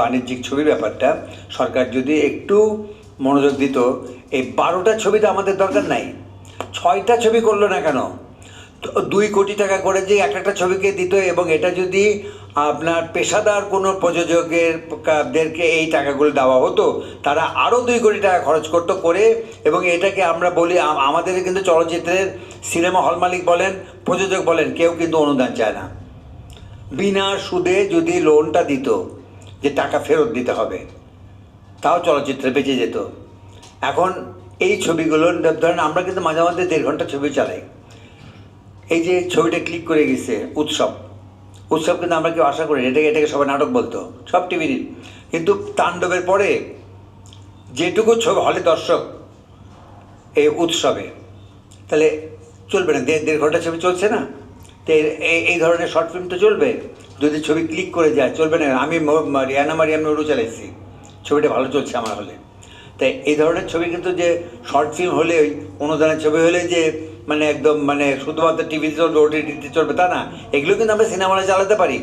বাণিজ্যিক ছবির ব্যাপারটা, সরকার যদি একটু মনোযোগ দিত, এই বারোটা ছবি তো আমাদের দরকার নাই। ছয়টা ছবি করল না কেন? দুই কোটি টাকা করে যে এক একটা ছবিকে দিত এবং এটা যদি আপনার পেশাদার কোনো প্রযোজকের দেরকে এই টাকাগুলো দেওয়া হতো, তারা আরও দুই কোটি টাকা খরচ করতো করে এবং এটাকে আমরা বলি আমাদের কিন্তু চলচ্চিত্রের সিনেমা হল মালিক বলেন, প্রযোজক বলেন, কেউ কিন্তু অনুদান চায় না। বিনা সুদে যদি লোনটা দিত যে টাকা ফেরত দিতে হবে। তাও চলচ্চিত্রে বেঁচে যেত। এখন এই ছবিগুলো, ধরেন আমরা কিন্তু মাঝে মাঝে দেড় ঘণ্টা ছবি চালাই। এই যে ছবিটা ক্লিক করে গেছে, উৎসব। উৎসব কিন্তু আমরা কেউ আশা করি। এটাকে এটাকে সবাই নাটক বলতো, সব টিভির কিন্তু তাণ্ডবের পরে যেটুকু ছবি হলে দর্শক এই উৎসবে, তাহলে চলবে না। দেড় দেড় ঘণ্টা ছবি চলছে না? তো এই- ধরনের শর্ট ফিল্ম তো চলবে। যদি ছবি ক্লিক করে যায়, চলবে না। আমি রিয়ানা মারিয়াম নুরু চালাইছি। ছবিটা ভালো চলছে আমার হলে। তাই এই ধরনের ছবি কিন্তু যে শর্ট ফিল্ম হলে ওই অনুদানের ছবি হলে যে মানে একদম মানে শুধুমাত্র টিভিতে চলবে ওটিটিতে চলবে তা না। এগুলো কিন্তু আমরা সিনেমা চালাতে পারি।